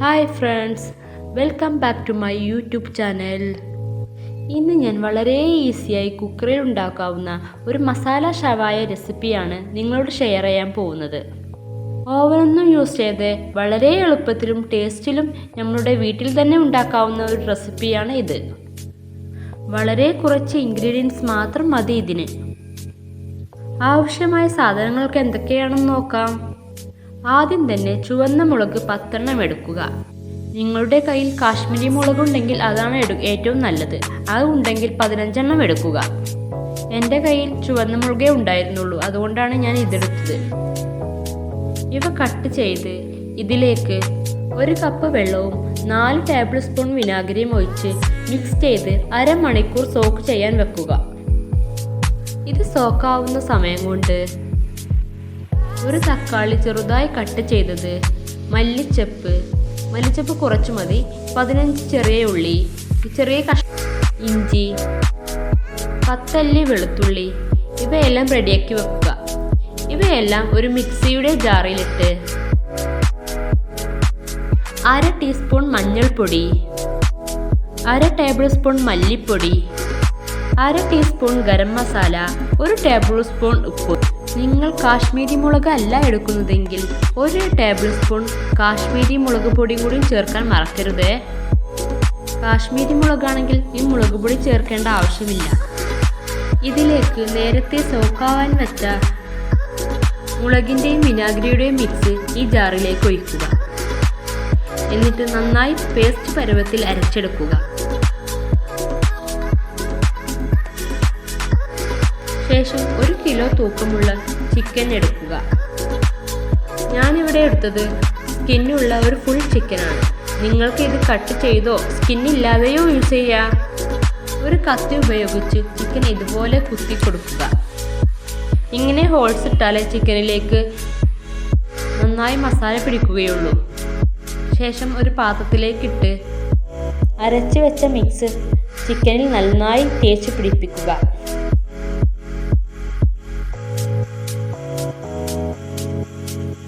Hi friends welcome back to my YouTube channel ഇന്ന് ഞാൻ വളരെ ഈസിയായി കുക്കറിൽ ഉണ്ടാക്കാവുന്ന ഒരു മസാല ഷവായ റെസിപ്പിയാണ് നിങ്ങളോട് ഷെയർ ചെയ്യാൻ പോകുന്നത്. ഓവനൊന്നും യൂസ് ചെയ്ത് വളരെ എളുപ്പത്തിലും ടേസ്റ്റിലും നമ്മളുടെ വീട്ടിൽ തന്നെ ഉണ്ടാക്കാവുന്ന ഒരു റെസിപ്പിയാണ് ഇത്. വളരെ കുറച്ച് ഇൻഗ്രീഡിയൻസ് മാത്രം മതി ഇതിന്. ആവശ്യമായ സാധനങ്ങൾക്ക് എന്തൊക്കെയാണെന്ന് നോക്കാം. ആദ്യം തന്നെ ചുവന്ന മുളക് പത്തെണ്ണം എടുക്കുക. നിങ്ങളുടെ കയ്യിൽ കാശ്മീരി മുളക് ഉണ്ടെങ്കിൽ അതാണ് എടു ഏറ്റവും നല്ലത്. അത് ഉണ്ടെങ്കിൽ പതിനഞ്ചെണ്ണം എടുക്കുക. എന്റെ കയ്യിൽ ചുവന്ന മുളകേ ഉണ്ടായിരുന്നുള്ളൂ. അതുകൊണ്ടാണ് ഞാൻ ഇതെടുത്തത്. ഇവ കട്ട് ചെയ്ത് ഇതിലേക്ക് ഒരു കപ്പ് വെള്ളവും നാല് ടേബിൾ സ്പൂൺ വിനാഗിരിയും ഒഴിച്ച് മിക്സ് ചെയ്ത് അരമണിക്കൂർ സോക്ക് ചെയ്യാൻ വെക്കുക. ഇത് സോക്കാവുന്ന സമയം കൊണ്ട് ഒരു തക്കാളി ചെറുതായി കട്ട് ചെയ്തത്. മല്ലിച്ചപ്പ്. മല്ലിച്ചപ്പ് കുറച്ച് മതി. പതിനഞ്ച് ചെറിയ ഉള്ളി. ചെറിയ കഷ ഇഞ്ചി. പത്തല്ലി വെളുത്തുള്ളി. ഇവയെല്ലാം റെഡിയാക്കി വെക്കുക. ഇവയെല്ലാം ഒരു മിക്സിയുടെ ജാറിലിട്ട്. അര ടീസ്പൂൺ മഞ്ഞൾപ്പൊടി. അര ടേബിൾ സ്പൂൺ മല്ലിപ്പൊടി. അര ടീസ്പൂൺ ഗരം മസാല. ഒരു ടേബിൾ സ്പൂൺ ഉപ്പ്. നിങ്ങൾ കാശ്മീരി മുളക് അല്ല എടുക്കുന്നതെങ്കിൽ ഒരു ടേബിൾ സ്പൂൺ കാശ്മീരി മുളക് പൊടിയും കൂടി ചേർക്കാൻ മറക്കരുത്. കാശ്മീരി മുളകാണെങ്കിൽ ഈ മുളക് പൊടി ചേർക്കേണ്ട ആവശ്യമില്ല. ഇതിലേക്ക് നേരത്തെ സോക്കാവാൻ വെച്ച മുളകിന്റെയും വിനാഗിരിയുടെയും മിക്സ് ഈ ജാറിലേക്ക് ഒഴിക്കുക. എന്നിട്ട് നന്നായി പേസ്റ്റ് പരുവത്തിൽ അരച്ചെടുക്കുക. ശേഷം കിലോ തൂക്കമുള്ള ചിക്കൻ എടുക്കുക. ഞാനിവിടെ എടുത്തത് സ്കിന്നുള്ള ഒരു ഫുൾ ചിക്കനാണ് നിങ്ങൾക്ക് ഇത് കട്ട് ചെയ്തോ? സ്കിന്നില്ലാതെയോ യൂസ് ചെയ്യാം? ഒരു കത്തി ഉപയോഗിച്ച് ചിക്കൻ ഇതുപോലെ കുത്തി കൊടുക്കുക. ഇങ്ങനെ ഹോൾസ് ഇട്ടാലേ ചിക്കനിലേക്ക് നന്നായി മസാല പിടിക്കുകയുള്ളൂ. ശേഷം ഒരു പാത്രത്തിലേക്കിട്ട് അരച്ച് വെച്ച മിക്സ് ചിക്കനിൽ നന്നായി തേച്ച് പിടിപ്പിക്കുക.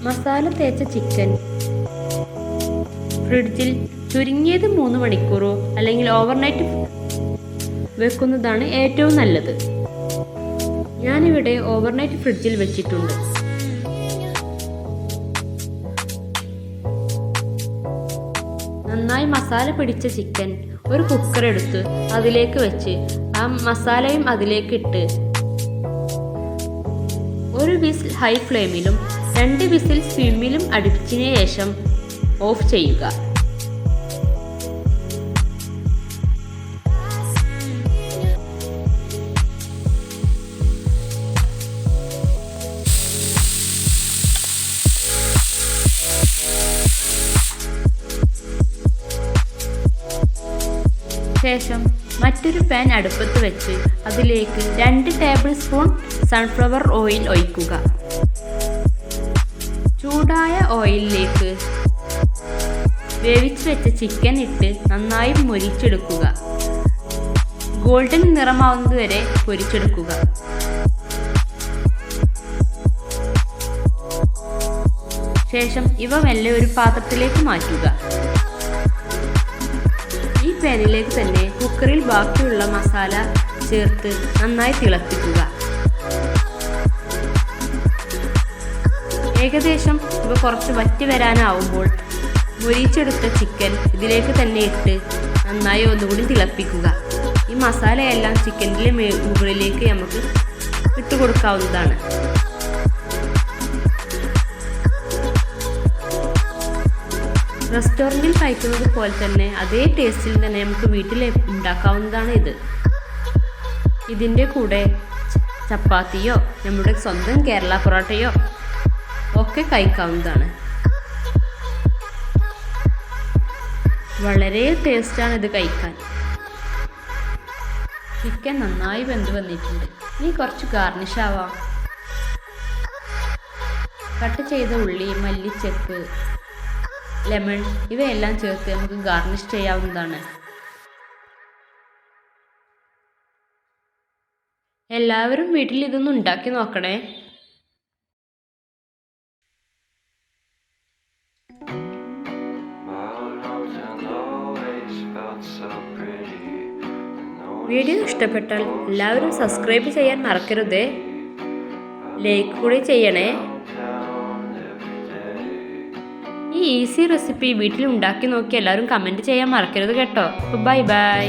മസാല തേച്ച ചിക്കൻ ഫ്രിഡ്ജിൽ ചുരുങ്ങിയത് മൂന്ന് മണിക്കൂറോ അല്ലെങ്കിൽ ഓവർനൈറ്റ് വെക്കുന്നതാണ് ഏറ്റവും നല്ലത്. ഞാനിവിടെ ഓവർനൈറ്റ് ഫ്രിഡ്ജിൽ വെച്ചിട്ടുണ്ട്. നന്നായി മസാല പിടിച്ച ചിക്കൻ ഒരു കുക്കർ എടുത്ത് അതിലേക്ക് വെച്ച് ആ മസാലയും അതിലേക്ക് ഇട്ട് ഒരു വിസിൽ ഹൈ ഫ്ലെയിമിലും രണ്ട് വിസിൽ സ്വിമ്മിലും അടുപ്പിച്ചതിന് ശേഷം ഓഫ് ചെയ്യുക. ശേഷം മറ്റൊരു പാൻ അടുപ്പത്ത് വെച്ച് അതിലേക്ക് രണ്ട് ടേബിൾ സ്പൂൺ സൺഫ്ലവർ ഓയിൽ ഒഴിക്കുക. ചൂടായ ഓയിലിലേക്ക് വേവിച്ച് വെച്ച ചിക്കൻ ഇട്ട് നന്നായി മൊരിച്ചെടുക്കുക. ഗോൾഡൻ നിറമാവുന്നത് വരെ പൊരിച്ചെടുക്കുക. ശേഷം ഇവ മെല്ലെ ഒരു പാത്രത്തിലേക്ക് മാറ്റുക. ഈ പാനിലേക്ക് തന്നെ കുക്കറിൽ ബാക്കിയുള്ള മസാല ചേർത്ത് നന്നായി തിളപ്പിക്കുക. ഏകദേശം ഇവ കുറച്ച് വറ്റി വരാനാവുമ്പോൾ മൊരിച്ചെടുത്ത ചിക്കൻ ഇതിലേക്ക് തന്നെ ഇട്ട് നന്നായി ഒന്നുകൂടി തിളപ്പിക്കുക. ഈ മസാലയെല്ലാം ചിക്കന്റെ മുകളിലേക്ക് നമുക്ക് ഇട്ട് കൊടുക്കാവുന്നതാണ്. റെസ്റ്റോറന്റിൽ കഴിക്കുന്നത് പോലെ തന്നെ അതേ ടേസ്റ്റിൽ തന്നെ നമുക്ക് വീട്ടിൽ ഉണ്ടാക്കാവുന്നതാണ് ഇത്. ഇതിന്റെ കൂടെ ചപ്പാത്തിയോ നമ്മുടെ സ്വന്തം കേരള പൊറോട്ടയോ ഒക്കെ കഴിക്കാവുന്നതാണ്. വളരെ ടേസ്റ്റാണ് ഇത് കഴിക്കാൻ. ചിക്കൻ നന്നായി വെന്ത് വന്നിട്ടുണ്ട്. ഇനി കുറച്ച് ഗാർണിഷ് ആവാം. കട്ട് ചെയ്ത ഉള്ളി മല്ലിച്ചെപ്പ് ലെമൺ ഇവയെല്ലാം ചേർത്ത് നമുക്ക് ഗാർണിഷ് ചെയ്യാവുന്നതാണ്. എല്ലാവരും വീട്ടിൽ ഇതൊന്നും ഉണ്ടാക്കി നോക്കണേ. വീഡിയോ ഇഷ്ടപ്പെട്ടാൽ എല്ലാവരും സബ്സ്ക്രൈബ് ചെയ്യാൻ മറക്കരുതേ. ലൈക്ക് കൂടി ചെയ്യണേ. ഈ ഈസി റെസിപ്പി വീട്ടിൽ ഉണ്ടാക്കി നോക്കി എല്ലാവരും കമന്റ് ചെയ്യാൻ മറക്കരുത് കേട്ടോ. Bye bye.